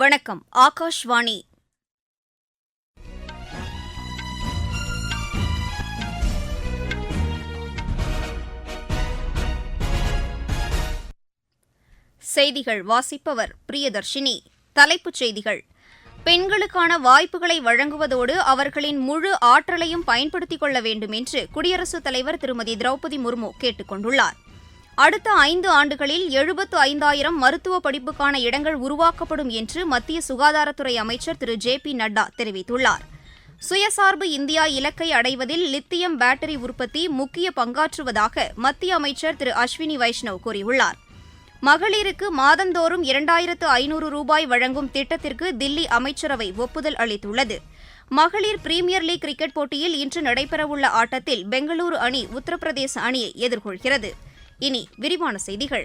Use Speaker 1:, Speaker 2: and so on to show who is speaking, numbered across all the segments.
Speaker 1: வணக்கம் ஆகாஷ்வாணி செய்திகள் வாசிப்பவர் பிரியதர்ஷினி தலைப்புச் செய்திகள் பெண்களுக்கான வாய்ப்புகளை வழங்குவதோடு அவர்களின் முழு ஆற்றலையும் பயன்படுத்திக் கொள்ள வேண்டும் என்று குடியரசுத் தலைவர் திருமதி திரௌபதி முர்மு கேட்டுக் கொண்டுள்ளாா் அடுத்த ஐந்து ஆண்டுகளில் எழுபத்து ஐந்தாயிரம் மருத்துவ படிப்புக்கான இடங்கள் உருவாக்கப்படும் என்று மத்திய சுகாதாரத்துறை அமைச்சர் திரு ஜே பி நட்டா தெரிவித்துள்ளார் சுயசார்பு இந்தியா இலக்கை அடைவதில் லித்தியம் பேட்டரி உற்பத்தி முக்கிய பங்காற்றுவதாக மத்திய அமைச்சர் திரு அஸ்வினி வைஷ்ணவ் கூறியுள்ளார் மகளிருக்கு மாதந்தோறும் இரண்டாயிரத்து ஐநூறு ரூபாய் வழங்கும் திட்டத்திற்கு தில்லி அமைச்சரவை ஒப்புதல் அளித்துள்ளது மகளிர் பிரீமியர் லீக் கிரிக்கெட் போட்டியில் இன்று நடைபெறவுள்ள ஆட்டத்தில் பெங்களூரு அணி உத்தரப்பிரதேச அணியை எதிர்கொள்கிறது இனி விரிவான செய்திகள்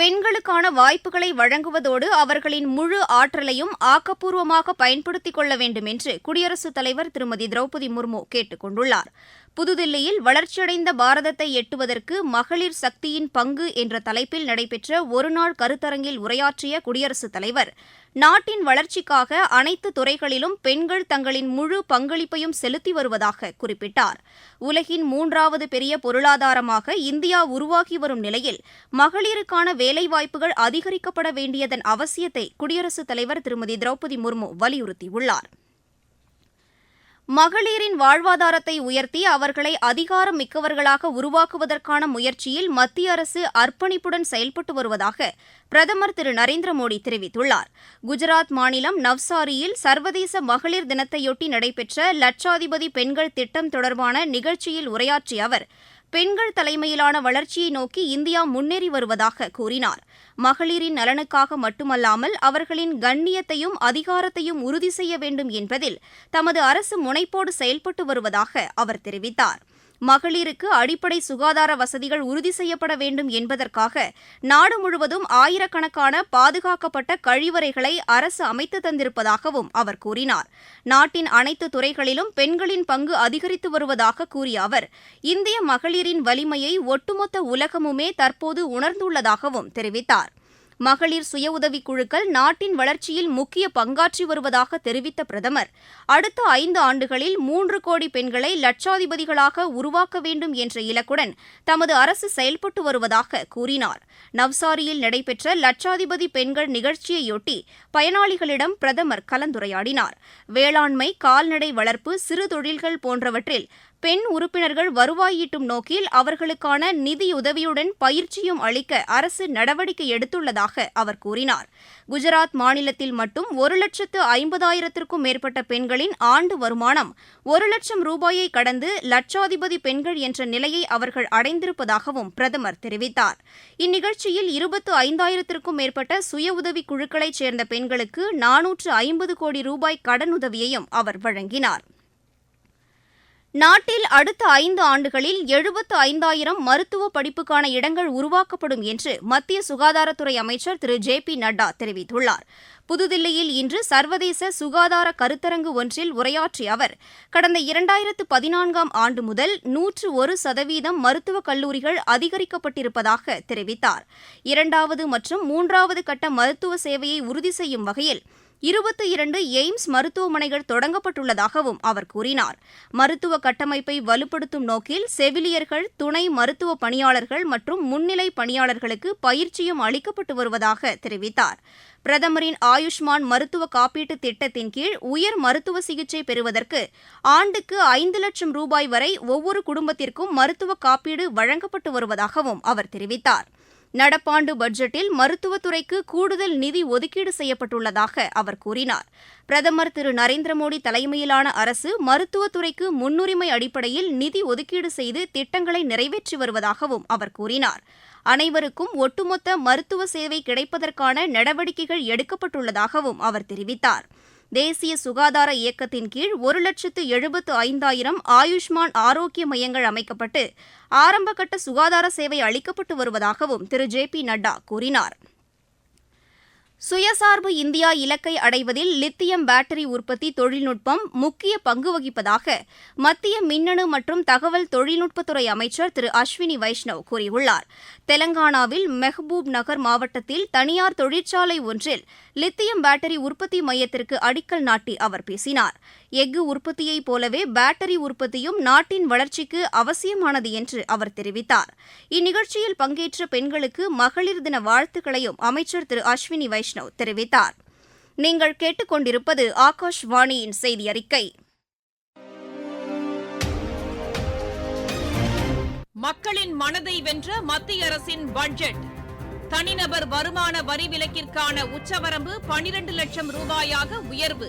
Speaker 1: பெண்களுக்கான வாய்ப்புகளை வழங்குவதோடு அவர்களின் முழு ஆற்றலையும் ஆக்கப்பூர்வமாக பயன்படுத்திக் கொள்ள வேண்டும் என்று குடியரசுத் தலைவர் திருமதி திரௌபதி முர்மு கேட்டுக் கொண்டுள்ளார் புதுதில்லியில் வளர்ச்சியடைந்த பாரதத்தை எட்டுவதற்கு மகளிர் சக்தியின் பங்கு என்ற தலைப்பில் நடைபெற்ற ஒருநாள் கருத்தரங்கில் உரையாற்றிய குடியரசுத் தலைவர் நாட்டின் வளர்ச்சிக்காக அனைத்து துறைகளிலும் பெண்கள் தங்களின் முழு பங்களிப்பையும் செலுத்தி வருவதாக குறிப்பிட்டார் உலகின் மூன்றாவது பெரிய பொருளாதாரமாக இந்தியா உருவாகி வரும் நிலையில் மகளிருக்கான வேலைவாய்ப்புகள் அதிகரிக்கப்பட வேண்டியதன் அவசியத்தை குடியரசுத் தலைவர் திருமதி திரௌபதி முர்மு வலியுறுத்தியுள்ளாா் மகளிரின் வாழ்வாதாரத்தை உயர்த்தி அவர்களை அதிகாரம் மிக்கவர்களாக உருவாக்குவதற்கான முயற்சியில் மத்திய அரசு அர்ப்பணிப்புடன் செயல்பட்டு வருவதாக பிரதமர் திரு நரேந்திர மோடி தெரிவித்துள்ளார் குஜராத் மாநிலம் நவ்சாரியில் சர்வதேச மகளிர் தினத்தையொட்டி நடைபெற்ற லட்சாதிபதி பெண்கள் திட்டம் தொடர்பான நிகழ்ச்சியில் உரையாற்றிய அவர் பெண்கள் தலைமையிலான வளர்ச்சியை நோக்கி இந்தியா முன்னேறி வருவதாக கூறினார் மகளிரின் நலனுக்காக மட்டுமல்லாமல் அவர்களின் கண்ணியத்தையும் அதிகாரத்தையும் உறுதி செய்ய வேண்டும் என்பதில் தமது அரசு முனைப்போடு செயல்பட்டு வருவதாக அவர் தெரிவித்தார் மகளிருக்கு அடிப்படை சுகாதார வசதிகள் உறுதி செய்யப்பட வேண்டும் என்பதற்காக நாடு முழுவதும் ஆயிரக்கணக்கான பாதுகாக்கப்பட்ட கழிவறைகளை அரசு அமைத்து தந்திருப்பதாகவும் அவர் கூறினார் நாட்டின் அனைத்து துறைகளிலும் பெண்களின் பங்கு அதிகரித்து வருவதாக கூறிய அவர் இந்திய மகளிரின் வலிமையை ஒட்டுமொத்த உலகமுமே தற்போது உணர்ந்துள்ளதாகவும் தெரிவித்தார் மகளிர் சுய உதவிக் குழுக்கள் நாட்டின் வளர்ச்சியில் முக்கிய பங்காற்றி வருவதாக தெரிவித்த பிரதமர் அடுத்த ஐந்து ஆண்டுகளில் மூன்று கோடி பெண்களை லட்சாதிபதிகளாக உருவாக்க வேண்டும் என்ற இலக்குடன் தமது அரசு செயல்பட்டு வருவதாக கூறினார் நவ்சாரியில் நடைபெற்ற லட்சாதிபதி பெண்கள் நிகழ்ச்சியையொட்டி பயனாளிகளிடம் பிரதமர் கலந்துரையாடினார் வேளாண்மை கால்நடை வளர்ப்பு சிறு தொழில்கள் போன்றவற்றில் பெண் உறுப்பினர்கள் வருவாய் ஈட்டும் நோக்கில் அவர்களுக்கான நிதியுதவியுடன் பயிற்சியும் அளிக்க அரசு நடவடிக்கை எடுத்துள்ளதாக அவர் கூறினார் குஜராத் மாநிலத்தில் மட்டும் ஒரு லட்சத்து ஐம்பதாயிரத்திற்கும் மேற்பட்ட பெண்களின் ஆண்டு வருமானம் ஒரு லட்சம் ரூபாயை கடந்து லட்சாதிபதி பெண்கள் என்ற நிலையை அவர்கள் அடைந்திருப்பதாகவும் பிரதமர் தெரிவித்தார் இந்நிகழ்ச்சியில் இருபத்து ஐந்தாயிரத்திற்கும் மேற்பட்ட சுய உதவி குழுக்களைச் சேர்ந்த பெண்களுக்கு நானூற்று ஐம்பது கோடி ரூபாய் கடனுதவியையும் அவர் வழங்கினார் நாட்டில் அடுத்த ஐந்து ஆண்டுகளில் எழுபத்து ஐந்தாயிரம் மருத்துவ படிப்புக்கான இடங்கள் உருவாக்கப்படும் என்று மத்திய சுகாதாரத்துறை அமைச்சர் திரு ஜே பி நட்டா தெரிவித்துள்ளார் புதுதில்லியில் இன்று சர்வதேச சுகாதார கருத்தரங்கு ஒன்றில் உரையாற்றிய அவர் கடந்த இரண்டாயிரத்து பதினான்காம் ஆண்டு முதல் நூற்று ஒரு சதவீதம் மருத்துவக் கல்லூரிகள் அதிகரிக்கப்பட்டிருப்பதாக தெரிவித்தார் இரண்டாவது மற்றும் மூன்றாவது கட்ட மருத்துவ சேவையை உறுதி செய்யும் வகையில் இருபத்தி இரண்டு எய்ம்ஸ் மருத்துவமனைகள் தொடங்கப்பட்டுள்ளதாகவும் அவர் கூறினார் மருத்துவ கட்டமைப்பை வலுப்படுத்தும் நோக்கில் செவிலியர்கள் துணை மருத்துவ பணியாளர்கள் மற்றும் முன்னிலை பணியாளர்களுக்கு பயிற்சியும் அளிக்கப்பட்டு வருவதாக தெரிவித்தார் பிரதமரின் ஆயுஷ்மான் மருத்துவ காப்பீட்டு திட்டத்தின் கீழ் உயர் மருத்துவ சிகிச்சை பெறுவதற்கு ஆண்டுக்கு ஐந்து லட்சம் ரூபாய் வரை ஒவ்வொரு குடும்பத்திற்கும் மருத்துவ காப்பீடு வழங்கப்பட்டு வருவதாகவும் அவர் தெரிவித்தார் நடப்பாண்டு பட்ஜெட்டில் மருத்துவத்துறைக்கு கூடுதல் நிதி ஒதுக்கீடு செய்யப்பட்டுள்ளதாக அவர் கூறினார் பிரதமர் திரு நரேந்திர மோடி தலைமையிலான அரசு மருத்துவத்துறைக்கு முன்னுரிமை அடிப்படையில் நிதி ஒதுக்கீடு செய்து திட்டங்களை நிறைவேற்றி வருவதாகவும் அவர் கூறினார் அனைவருக்கும் ஒட்டுமொத்த மருத்துவ சேவை கிடைப்பதற்கான நடவடிக்கைகள் எடுக்கப்பட்டுள்ளதாகவும் அவர் தெரிவித்தார் தேசிய சுகாதார இயக்கத்தின் கீழ் ஒரு லட்சத்து எழுபத்து ஐந்தாயிரம் ஆயுஷ்மான் ஆரோக்கிய மையங்கள் அமைக்கப்பட்டு ஆரம்பகட்ட சுகாதார சேவை அளிக்கப்பட்டு வருவதாகவும் திரு ஜே பி நட்டா கூறினாா் சுயசார்பு இந்தியா இலக்கை அடைவதில் லித்தியம் பேட்டரி உற்பத்தி தொழில்நுட்பம் முக்கிய பங்கு வகிப்பதாக மத்திய மின்னணு மற்றும் தகவல் தொழில்நுட்பத்துறை அமைச்சர் திரு அஸ்வினி வைஷ்ணவ் கூறியுள்ளார் தெலங்கானாவில் மெஹ்பூப் நகர் மாவட்டத்தில் தனியார் தொழிற்சாலை ஒன்றில் லித்தியம் பேட்டரி உற்பத்தி மையத்திற்கு அடிக்கல் நாட்டி அவர் பேசினார் எஃகு உற்பத்தியைப் போலவே பேட்டரி உற்பத்தியும் நாட்டின் வளர்ச்சிக்கு அவசியமானது என்று அவர் தெரிவித்தார் இந்நிகழ்ச்சியில் பங்கேற்ற பெண்களுக்கு மகளிர் தின வாழ்த்துக்களையும் அமைச்சர் திரு அஸ்வினி வைஷ்ணவ் தெரிவித்தார் நீங்கள் கேட்டுக்கொண்டிருப்பது ஆகாஷ்வாணியின் செய்தி அறிக்கை மக்களின் மனதை வென்ற மத்திய அரசின் பட்ஜெட் தனிநபர் வருமான வரி விலக்கிற்கான உச்சவரம்பு பனிரண்டு லட்சம் ரூபாயாக உயர்வு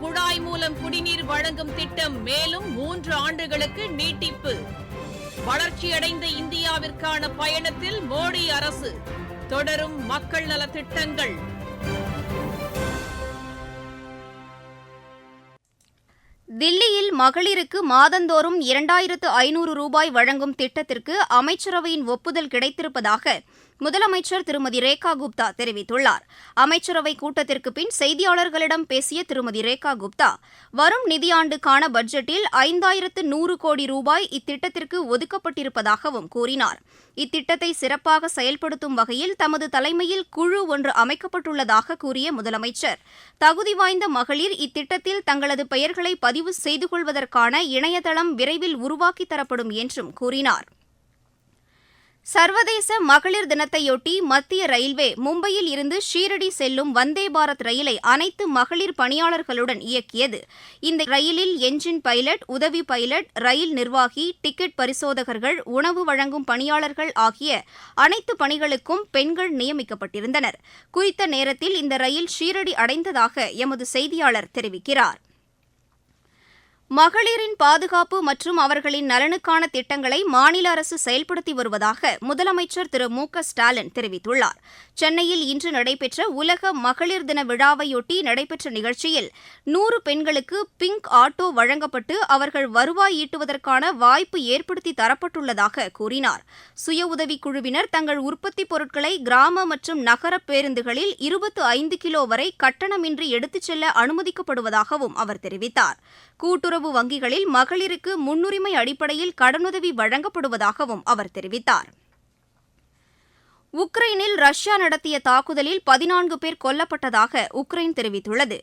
Speaker 1: குழாய் மூலம் குடிநீர் வழங்கும் திட்டம் மேலும் மூன்று ஆண்டுகளுக்கு நீட்டிப்பு வளர்ச்சியடைந்த இந்தியாவிற்கான பயணத்தில் மோடி அரசு தொடரும் மக்கள் நலத்திட்டங்கள் தில்லியில் மகளிருக்கு மாதந்தோறும் இரண்டாயிரத்து ஐநூறு ரூபாய் வழங்கும் திட்டத்திற்கு அமைச்சரவையின் ஒப்புதல் கிடைத்திருப்பதாக முதலமைச்சர் திருமதி ரேகா குப்தா தெரிவித்துள்ளார் அமைச்சரவை கூட்டத்திற்கு பின் செய்தியாளர்களிடம் பேசிய திருமதி ரேகா குப்தா வரும் நிதியாண்டுக்கான பட்ஜெட்டில் ஐந்தாயிரத்து நூறு கோடி ரூபாய் இத்திட்டத்திற்கு ஒதுக்கப்பட்டிருப்பதாகவும் கூறினார் இத்திட்டத்தை சிறப்பாக செயல்படுத்தும் வகையில் தமது தலைமையில் குழு ஒன்று அமைக்கப்பட்டுள்ளதாக கூறிய முதலமைச்சர் தகுதி வாய்ந்த மகளிர் இத்திட்டத்தில் தங்களது பெயர்களை பதிவு செய்து கொள்வதற்கான இணையதளம் விரைவில் உருவாக்கித் தரப்படும் என்றும் கூறினார் சர்வதேச மகளிர் தினத்தையொட்டி மத்திய ரயில்வே மும்பையில் இருந்து ஷீரடி செல்லும் வந்தே பாரத் ரயிலை அனைத்து மகளிர் பணியாளர்களுடன் இயக்கியது இந்த ரயிலில் என்ஜின் பைலட் உதவி பைலட் ரயில் நிர்வாகி டிக்கெட் பரிசோதகர்கள் உணவு வழங்கும் பணியாளர்கள் ஆகிய அனைத்து பணிகளுக்கும் பெண்கள் நியமிக்கப்பட்டிருந்தனர் குறித்த நேரத்தில் இந்த ரயில் ஷீரடி அடைந்ததாக எமது செய்தியாளர் தெரிவிக்கிறார் மகளிரின் பாதுகாப்பு மற்றும் அவர்களின் நலனுக்கான திட்டங்களை மாநில அரசு செயல்படுத்தி வருவதாக முதலமைச்சர் திரு மு ஸ்டாலின் தெரிவித்துள்ளார் சென்னையில் இன்று நடைபெற்ற உலக மகளிர் தின விழாவையொட்டி நடைபெற்ற நிகழ்ச்சியில் நூறு பெண்களுக்கு பிங்க் ஆட்டோ வழங்கப்பட்டு அவர்கள் வருவாய் ஈட்டுவதற்கான வாய்ப்பு ஏற்படுத்தி தரப்பட்டுள்ளதாக கூறினார் சுய உதவிக் குழுவினர் தங்கள் உற்பத்தி பொருட்களை கிராம மற்றும் நகர பேருந்துகளில் இருபத்து ஐந்து கிலோ வரை கட்டணமின்றி எடுத்துச் செல்ல அனுமதிக்கப்படுவதாகவும் அவர் தெரிவித்தார் கூட்டுறவு கூட்டுறவு வங்கிகளில் மகளிருக்கு முன்னுரிமை அடிப்படையில் கடனுதவி வழங்கப்படுவதாகவும் அவர் தெரிவித்தார் உக்ரைனில் ரஷ்யா நடத்திய தாக்குதலில் பதினான்கு பேர் கொல்லப்பட்டதாக உக்ரைன் தெரிவித்துள்ளது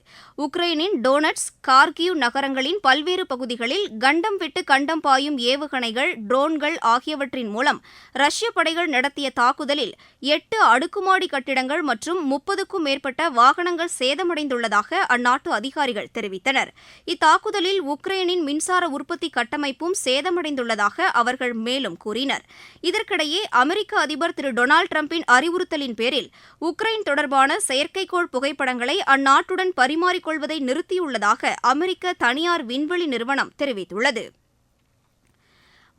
Speaker 1: உக்ரைனின் டோனட்ஸ் கார்கிவ் நகரங்களின் பல்வேறு பகுதிகளில் கண்டம் விட்டு கண்டம் பாயும் ஏவுகணைகள் ட்ரோன்கள் ஆகியவற்றின் மூலம் ரஷ்ய படைகள் நடத்திய தாக்குதலில் எட்டு அடுக்குமாடி கட்டிடங்கள் மற்றும் முப்பதுக்கும் மேற்பட்ட வாகனங்கள் சேதமடைந்துள்ளதாக அந்நாட்டு அதிகாரிகள் தெரிவித்தனர் இத்தாக்குதலில் உக்ரைனின் மின்சார உற்பத்தி கட்டமைப்பும் சேதமடைந்துள்ளதாக அவர்கள் மேலும் கூறினர் இதற்கிடையே அமெரிக்க அதிபர் திரு டொனால்டு டிரம்பின் அறிவுறுத்தலின் பேரில் உக்ரைன் தொடர்பான செயற்கைக்கோள் புகைப்படங்களை அந்நாட்டுடன் பரிமாறிக்கொள்வதை நிறுத்தியுள்ளதாக அமெரிக்க தனியார் விண்வெளி நிறுவனம் தெரிவித்துள்ளது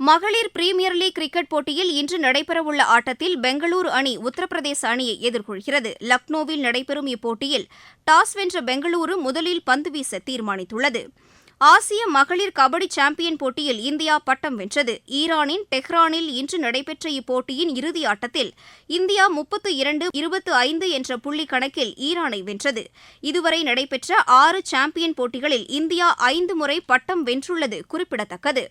Speaker 1: மகளிர் பிரீமியர் லீக் கிரிக்கெட் போட்டியில் இன்று நடைபெறவுள்ள ஆட்டத்தில் பெங்களூரு அணி உத்தரப்பிரதேச அணியை எதிர்கொள்கிறது லக்னோவில் நடைபெறும் இப்போட்டியில் டாஸ் வென்ற பெங்களூரு முதலில் பந்து வீச தீர்மானித்துள்ளது ஆசிய மகளிர் கபடி சாம்பியன் போட்டியில் இந்தியா பட்டம் வென்றது ஈரானின் டெஹ்ரானில் இன்று நடைபெற்ற இப்போட்டியின் இறுதி ஆட்டத்தில் இந்தியா முப்பத்து இரண்டு இருபத்து ஐந்து என்ற புள்ளி கணக்கில் ஈரானை வென்றது இதுவரை நடைபெற்ற ஆறு சாம்பியன் போட்டிகளில் இந்தியா ஐந்து முறை பட்டம் வென்றுள்ளது குறிப்பிடத்தக்கது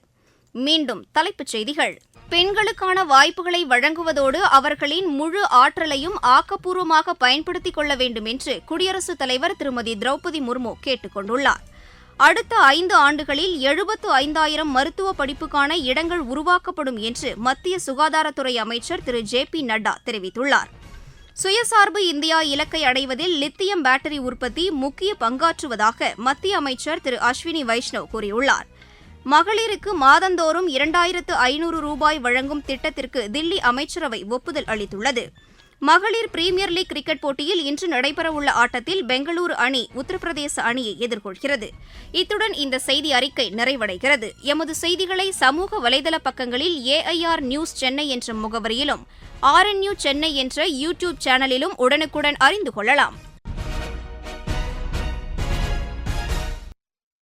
Speaker 1: மீண்டும் தலைப்புச் செய்திகள் பெண்களுக்கான வாய்ப்புகளை வழங்குவதோடு அவர்களின் முழு ஆற்றலையும் ஆக்கப்பூர்வமாக பயன்படுத்திக் கொள்ள வேண்டும் என்று குடியரசுத் தலைவர் திருமதி திரௌபதி முர்மு கேட்டுக் கொண்டுள்ளார் அடுத்த ஐந்து ஆண்டுகளில் எழுபத்து ஐந்தாயிரம் மருத்துவ படிப்புக்கான இடங்கள் உருவாக்கப்படும் என்று மத்திய சுகாதாரத்துறை அமைச்சர் திரு ஜே பி நட்டா தெரிவித்துள்ளார் சுயசார்பு இந்தியா இலக்கை அடைவதில் லித்தியம் பேட்டரி உற்பத்தி முக்கிய பங்காற்றுவதாக மத்திய அமைச்சர் திரு அஸ்வினி வைஷ்ணவ் கூறியுள்ளார் மகளிருக்கு மாதந்தோறும் இரண்டாயிரத்து ஐநூறு ரூபாய் வழங்கும் திட்டத்திற்கு தில்லி அமைச்சரவை ஒப்புதல் அளித்துள்ளது மகளிர் பிரீமியர் லீக் கிரிக்கெட் போட்டியில் இன்று நடைபெறவுள்ள ஆட்டத்தில் பெங்களூரு அணி உத்தரப்பிரதேச அணியை எதிர்கொள்கிறது இத்துடன் இந்த செய்தி அறிக்கை நிறைவடைகிறது எமது செய்திகளை சமூக வலைதள பக்கங்களில் ஏஐஆர் நியூஸ் சென்னை என்ற முகவரியிலும் ஆர்என்யூ சென்னை என்ற யூடியூப் சேனலிலும் உடனுக்குடன் அறிந்து கொள்ளலாம்